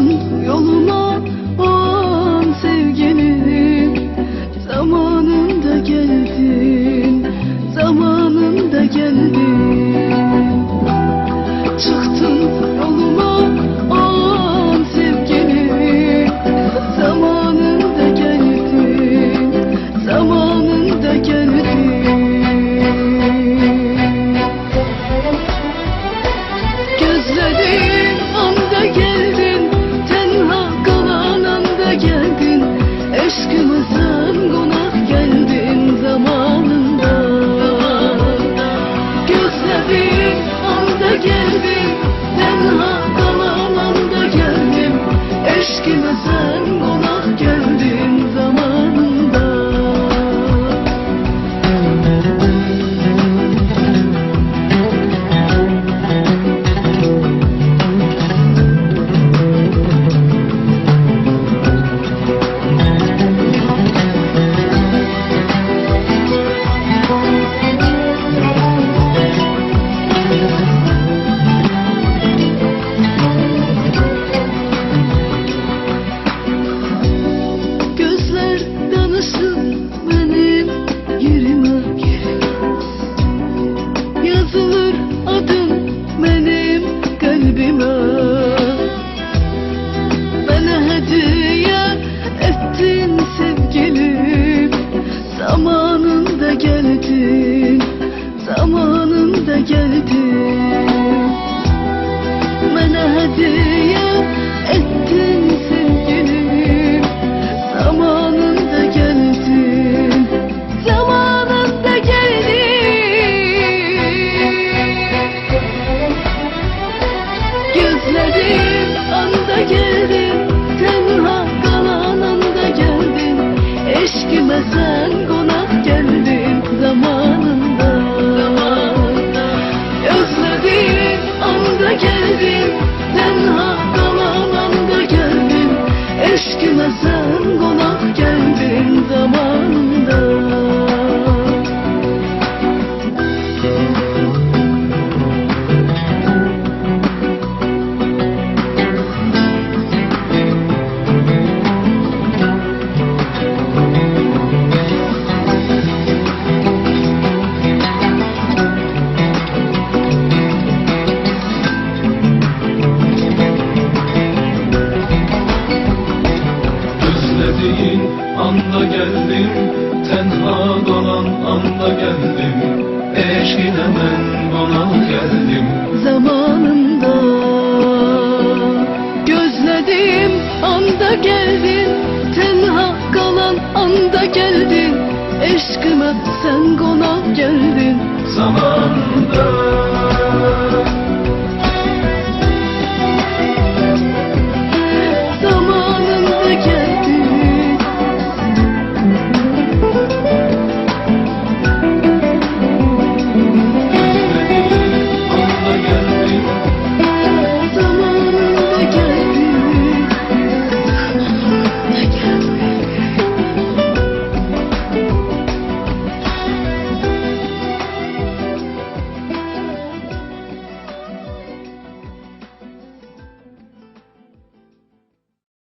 Çıktım yoluma o an sevgilim Zamanında geldin, zamanında geldin geldin Gözlerim anda geldin Tenha kalan anda geldin. Eşkime sen konak Özlediğin anda geldim. Tenha dolan anda geldim. Eşkine ben konak geldim. Zamanında Gözledim anda geldin. Tenha kalan anda geldin. Eşkıma sen konak geldin. Zamanında